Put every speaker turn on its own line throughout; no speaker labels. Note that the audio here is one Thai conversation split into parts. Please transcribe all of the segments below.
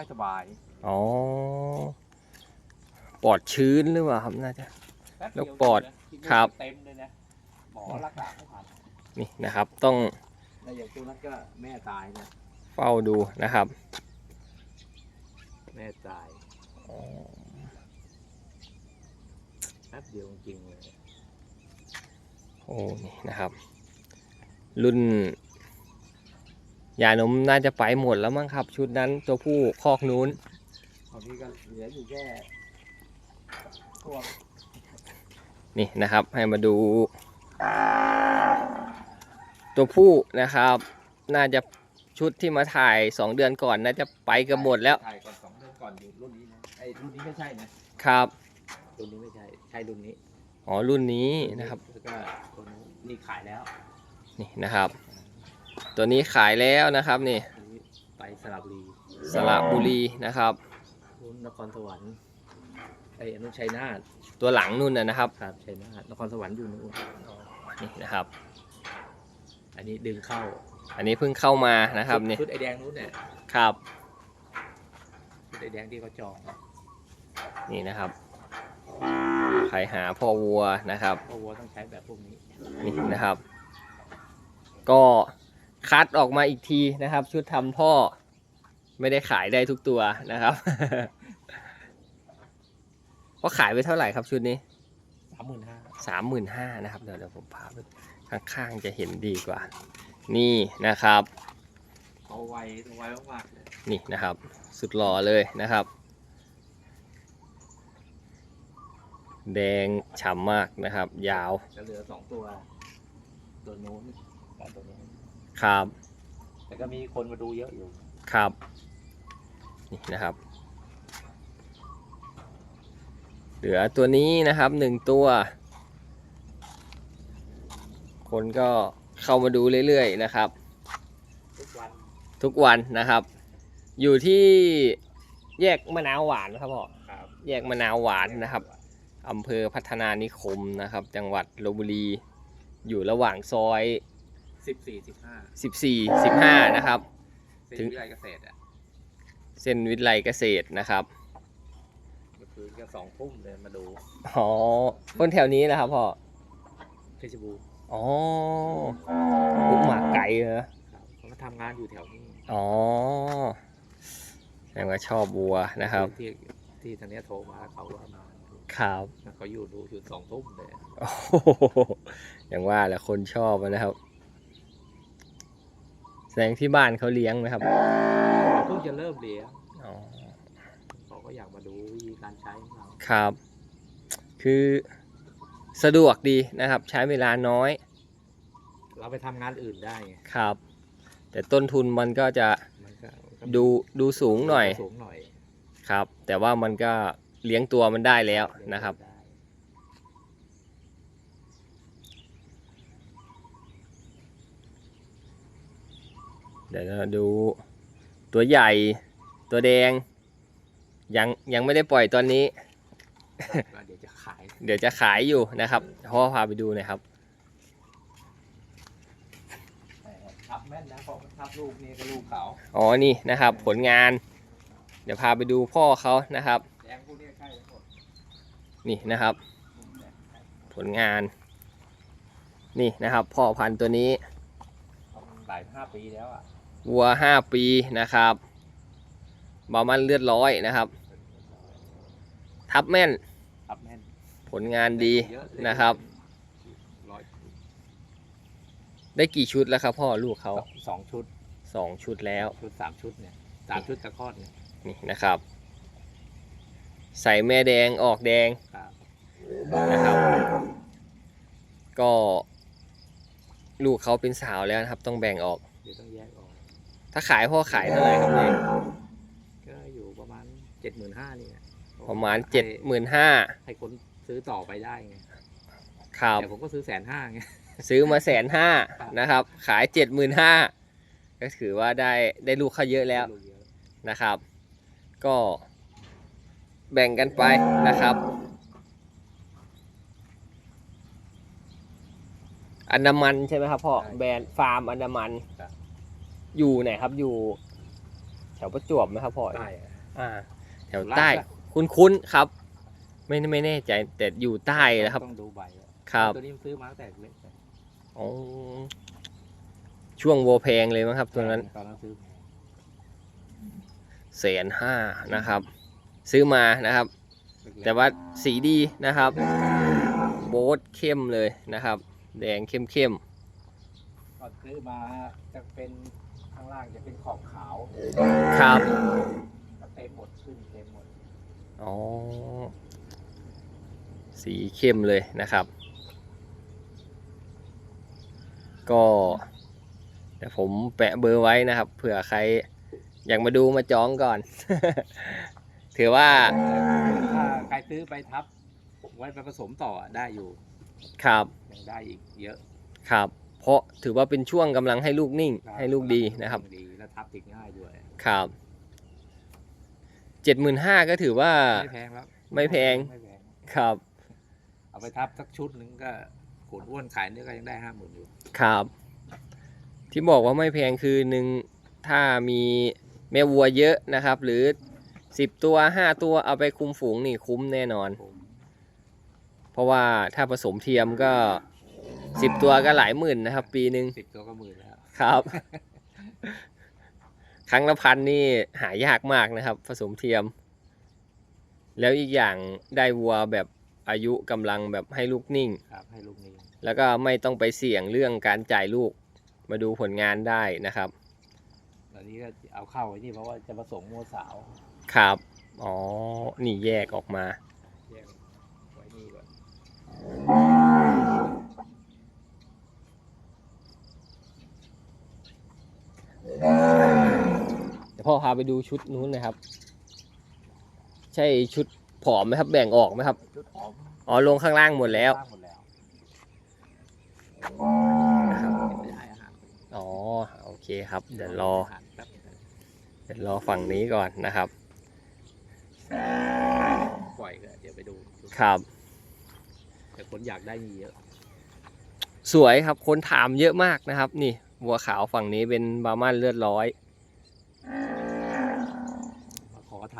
ไม่สบาย
อ๋อปลอดชื้นหรือเปล่าครับน่าจะ
ป๊บ
แล้ว
เดียว
ปอด
นะที่
ครับ
เต็มเลยนะหมอรักษาไม่ทัน
นี่นะครับ ต้อง
แล้วอย่างตัวนั้นก็แม่ตายนะ
เฝ้าดูนะครับ
แม่ตายแป๊บเดียวจริงๆเลย
โอ้นี่นะครับ รุ่น ยานมน่าจะไปหมดแล้วมั้งครับ ชุดนั้นตัวผู้คอกนู้น
ตอนนี้ก็เหลืออยู่แค่พวก
นี่นะครับให้มาดู ตัวผู้นะครับ น่าจะชุดที่มาถ่าย 2 เดือนก่อนน่าจะไปกันหมดแล้ว
ถ่ายก่อนสองเดือนก่อนอยู่รุ่นนี้นะไอ้รุ่นนี้ไม่ใช่นะครับรุ่นนี้ไม่ใช่ใช่รุ่นนี้
อ๋อรุ่นนี้นะครับ
แล้วก็ตัวนู้นนี่ขายแล้ว
นี่นะครับ ตัวนี้ขายแล้วนะครับนี่
อันนี้ไปสระบุรี
สระบุรีนะครับ
รุ่นนครสวรรค์ไอ้อนุชัยนาท
ตัวหลังนู่นนะนะครับ
ครับชัยนาทนครสวรรค์อยู่นู่น
นี่นะครับ
อันนี้ดึงเข้า
อันนี้เพิ่งเข้ามานะครับนี่
ชุดไอแดงนู้นเนี่ย
ครับ
ชุดไอแดงที่เขาจอง
นี่นะครับใครหาพ่อวัวนะครับ
เพราะวัวต้องใช้แบบพวกนี้
นี่นะครับ ก็ คัดออกมาอีกทีนะครับ ชุดทำพ่อ ไม่ได้ขายได้ทุกตัวนะครับก็ขายไปเท่าไหร่ครับชุดนี้
สามหมื่นห้า
สามหมื่นห้านะครับเดี๋ยวเดี๋ยวผมพาไปข้างๆจะเห็นดีกว่า นี่นะครับ
เอาไวเอาไวมากๆเลย
นี่นะครับ สุดหล่อเลยนะครับ แดงฉ่ำมากนะครับ ยาว
จะเหลือสองตัว ตัวนู้นกับตัวนู้น
ครับ
แต่ก็มีคนมาดูเยอะอยู่
ครับนี่นะครับ เหลือตัวนี้นะครับหนึ่งตัว คนก็เข้ามาดูเรื่อยๆนะครับ
ทุกวัน
ทุกวันนะครับ อยู่ที่แยกมะนาวหวานครับพ่อ
ครับ
แยกมะนาวหวานนะครับอำเภอพัฒนานิคมนะครับ จังหวัดลบบุรี อยู่ระหว่างซอย
สิบสี่สิบห้า
14 15นะครับถึ
ถึ
ง
งวิทยาเกษตรอะ
เส้นวิทยาลัยเกษตรนะครับ
เมื่อคืนก็สองทุ่มเลยมาดู
อ๋อคนแถวนี้นะครับพ่อ
เพชรบูรณ์
อ๋อผมหมากไก่เหรอ
ครับเขาก็ทำงานอยู่แถวนี้
อ๋อแสดงว่าชอบวัวนะครับ
ที่ที่ทางเนี้ยโทรมาเขาว่ามา
ครับ
เขาอยู่ดูอยู่สองทุ่มเลย
โอ้โหอย่างว่าแหละคนชอบนะครับ แสดงที่บ้านเขาเลี้ยงไหมครับ
เพิ่งจะเริ่มเลี้ยง
อ๋อ
เขาก็อยากมาดูวิธีการใช้ของเรา
ครับ คือสะดวกดีนะครับ ใช้เวลาน้อย
เราไปทำงานอื่นได้ไง
ครับ แต่ต้นทุนมันก็จะ
มันก็มันก็
ดูดูสูงหน่อย
สูงหน่อย
ครับ แต่ว่ามันก็เลี้ยงตัวมันได้แล้วนะครับ
ได้
เดี๋ยวเราดูตัวใหญ่ตัวแดง ยังยังไม่ได้ปล่อยตอนนี้
ก็เดี๋ยวจะขาย
เดี๋ยวจะขายอยู่นะครับพ่อพาไปดูหนะครับ
ทับแม่นนะเพราะทับลูกนี่ก็ลูกเขา
อ๋อนี่นะครับ ผลงาน เดี๋ยวพาไปดูพ่อเขานะครับ
แดงพวกนี้ใกล้จะหมด
นี่นะครับ ผลงาน นี่นะครับ พ่อพันธุ์ตัวนี้
เขามันหลายห้าปีแล้วอะ
วัวห้าปีนะครับบามันเลือดร้อยนะครับ ทับแม่น
ทับแม่น
ผลงานดี
เยอเลย
นะครับ
ร้อย
ได้กี่ชุดแล้วครับพ่อลูกเขา
สองชุด
สองชุดแล้ว
ชุดสามชุดเนี่ยสามชุดตะคลอดเนี่ย
นี่นะครับ ใส่แม่แดงออกแดง
ครับ
นะครับ ก็ ลูกเขาเป็นสาวแล้วนะครับ ต้องแบ่งออก
เดี๋ยวต้องแยกออก
ถ้าขายพ่อขายเท่าไหร่ครับเนี่ย
ก็อยู่ประมาณเจ็ดหมื่นห้านี่แหล
ประมาณเจ็ดหมื่นห้า
ให้คนซื้อต่อไปได้ไง
ครับ
แต่ผมก็ซื้อแสนห้าไง
ซื้อมาแสนห้านะครับ ขายเจ็ดหมื่นห้าก็ถือว่าได้ได้ลูกเขาเยอะแล้ว
ลูกเยอะ
นะครับ ก็แบ่งกันไปนะครับ อันดามันใช่ไหมครับพ่อแบรนด์ฟาร์มอันดามัน
ครับ
อยู่ไหนครับอยู่ แถวประจวบไหมครับพ่อ
ใต้อะ
อ่า แถวใต้คุ้นๆครับ ไม่ไม่แน่ใจแต่อยู่ใต้นะครับ
ต้องดูใบอะ
ครับ
ตัวนี้มันซื้อมาตั้งแต่เล็ก
อ๋อช่วงโวแพงเลยมั้งครับตัวนั้น
ตอนนั้นซื้อแพง
แสนห้านะครับ ซื้อมานะครับ
เล็กๆ
แต่ว่าสีดีนะครับ โบ๊ทเข้มเลยนะครับ แดงเข้มเข้ม
ก่อนซื้อมาจะเป็นข้าง ล่างจะเป็นขอบขาว
ๆครับ
เต็มหมดขึ้นเต็มหมด
อ๋อ สีเข้มเลยนะครับ ก็เดี๋ยวผมแปะเบอร์ไว้นะครับ เผื่อใครอยากมาดูมาจองก่อน ถือว่า
ถ้าใครซื้อไปทับ ไว้ไปผสมต่อได้อยู่
ครับ
ยังได้อีกเยอะ
ครับ เพราะถือว่าเป็นช่วงกำลังให้ลูกนิ่งให้ลูกดีนะครับ
ดีแล้วทับติดง่ายด้วย
ครับเจ็ดหมื่นห้าก็ถือว่า
ไม่แพงแล้ว
ไม่แพง
ไม่แพง
ครับ
เอาไปทับสักชุดหนึงก็ขนอ้วนขายเนี่ยก็ยังได้ห้าหมื่นอยู่
ครับ ที่บอกว่าไม่แพงคือหนึ่งถ้ามีแม่วัวเยอะนะครับ หรือสิบตัวห้าตัวเอาไปคุมฝูงนี่คุ้มแน่นอน
ผม
เพราะว่าถ้าผสมเทียมก็ สิบตัวก็หลายหมื่นนะครับ ปีหนึ่ง
สิบตัวก็หมื่นแล้ว
ครับ ครั้งละพันนี่หายากมากนะครับ ผสมเทียม แล้วอีกอย่างได้วัวแบบอายุกำลังแบบให้ลูกนิ่ง
ครับ ให้ลูกนี้
แล้วก็ไม่ต้องไปเสี่ยงเรื่องการจ่ายลูก มาดูผลงานได้นะครับ
ตอนนี้ก็เอาเข้าไว้นี่เพราะว่าจะผสมงัวสาว
ครับ อ๋อ นี่แยกออกมา
แยกไว้นี่ก่อน
ดี๋ยวพ่อพาไปดูชุดนู้นนะครับ ใช่ชุดผอมไหมครับ แบ่งออกไหมครับ
ชุดหอม
อ๋อลงข้างล่างหมดแล้ว
สร้างหมดแล้ว
นะครับ
ไม่ได้อาหาร
อ๋อโอเคครับ เดี๋ยวรอา
หารแป๊บนึง
เดี๋ยวรอฝั่งนี้ก่อนนะครับ
ปล่อยก็เดี๋ยวไปดู
ครับ
แต่คนอยากได้นี่เยอะ
สวยครับคนถามเยอะมากนะครับ นี่วัวขาวฝั่งนี้เป็นบาร์มันเลือดร้อย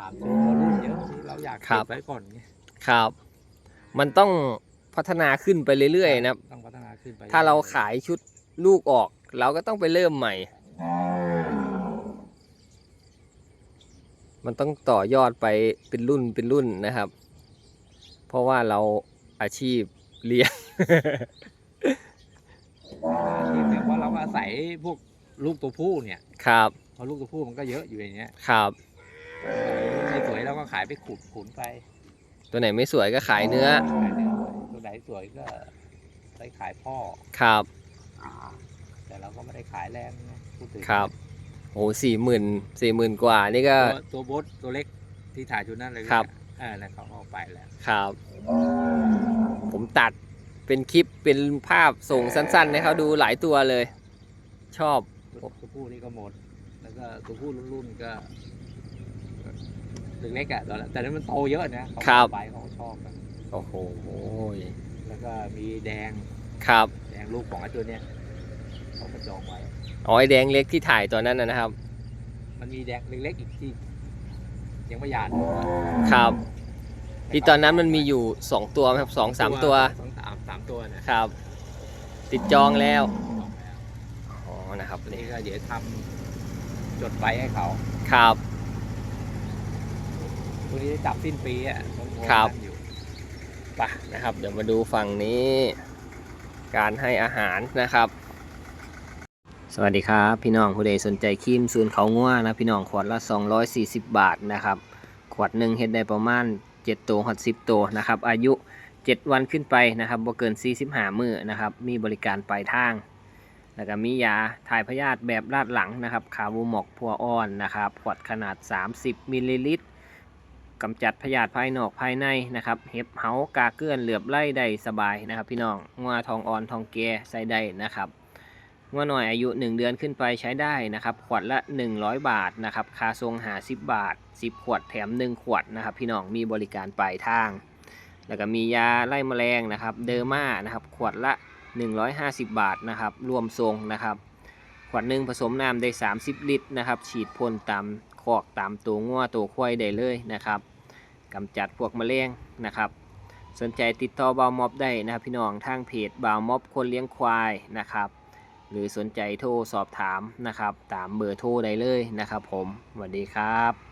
มาขอถามซื้อตัวรุ่นเยอะที่เราอยาก
ครั
เก็
บ
บไว้ก่อนไง
ครับ มันต้องพัฒนาขึ้นไปเรื่อยๆนะครับ
ต้องพัฒนาขึ้นไป
ถ้าเราขายชุดลูกออก เราก็ต้องไปเริ่มใหม่ มันต้องต่อยอดไปเป็นรุ่นเป็นรุ่นนะครับ เพราะว่าเราอาชีพเลี้ยง
ที่แต่ว่าเราอาศัยพวกลูกตัวผู้เนี่ย
ครับ
เพราะลูกตัวผู้มันก็เยอะอยู่อย่างเงี้ย
ครับ
ไม่สวยเราก็ขายไปขุดขุนไป
ตัวไหนไม่สวยก็ขายเนื้อ
ขายเนื้อไปตัวไหนสวยก็ไปขายพ่อ
ครับ
แต่เราก็ไม่ได้ขายแรงนะพูดถึง
ครับ โอ้สี่หมื่นสี่หมื่นกว่านี่ก็
ตัวตัวบดตัวเล็กที่ถ่ายชุดนั้นเลย
ครับ
เออแล้วเขาเอาไปแล้ว
ครับ ผมตัดเป็นคลิปเป็นภาพส่งสั้นๆ ให้เขาดูหลายตัวเลย ชอบ
ตัวผู้นี่ก็หมด แล้วก็ตัวผู้รุ่นๆก็ เล็กๆอะตอนนั้นแต่นั้นมันโตเยอะนะเขา
ครับ
ไปเขาชอบกัน
โอ้โห
แล้วก็มีแดง
ครับ
แดงลูกของไอ้ตัวเนี้ยเขาก็จองไว้
อ๋อไอแดงเล็กที่ถ่ายตอนนั้นนะนะครับ
มันมีแดงเล็กๆอีกที่ ยังไม่หยาด
ครับ ที่ตอนนั้นมันมีอยู่สองตัวไหมครับสองสามตัว
สองสามสามตัวนะ ครับ
ติดจองแล้ว
จองแล้ว
อ๋อนะครับ
อัน
นี่
นี่ก็เดี๋ยวทำจดใบให้เขา
ครับ
ตัวนี้จับสิ้นปีอะผมโท
ครับ
นั่งอยู่
ไปนะครับ เดี๋ยวมาดูฝั่งนี้ การให้อาหารนะครับ สวัสดีครับ พี่น้องผู้ใดสนใจครีมซูนเขาง่วนะพี่น้องขวดละ 240 บาทนะครับ ขวดหนึ่งเฮ็ดได้ประมาณ7ตัวหอด10ตัวนะครับ อายุ 7 วันขึ้นไปนะครับบ่เกิน 45 มื้อนะครับ มีบริการปลายทาง แล้วก็มียาถ่ายพยาธิแบบลาดหลังนะครับ คาบูหมอกพัวอ่อนนะครับ ขวดขนาด 30มิลลิลิตร กำจัดพยาธิภายนอกภายในนะครับ เห็บเหากาเกลื่อนเหลือบไล่ได้สบายนะครับ พี่น้องงัวทองอ่อนทองแก่ใส่ได้นะครับงัวหน่อยอายุ 1 เดือนขึ้นไปใช้ได้นะครับ ขวดละ 100 บาทนะครับค่าทรงหา 10 บาท 10 ขวดแถม 1 ขวดนะครับ พี่น้องมีบริการปลายทาง แล้วก็มียาไล่แมลงนะครับ เดอร์มานะครับ ขวดละ 150 บาทนะครับรวมทรงนะครับขวดหนึ่งผสมน้ำได้ 30 ลิตรนะครับ ฉีดพ่นตามคอกตามตัวงัวตัวควายได้เลยนะครับ กำจัดพวกแมลงนะครับ สนใจติดต่อบาวม็อบได้นะครับ พี่น้องทางเพจบาวม็อบคนเลี้ยงควายนะครับ หรือสนใจโทรสอบถามนะครับ ตามเบอร์โทรได้เลยนะครับ ผมสวัสดีครับ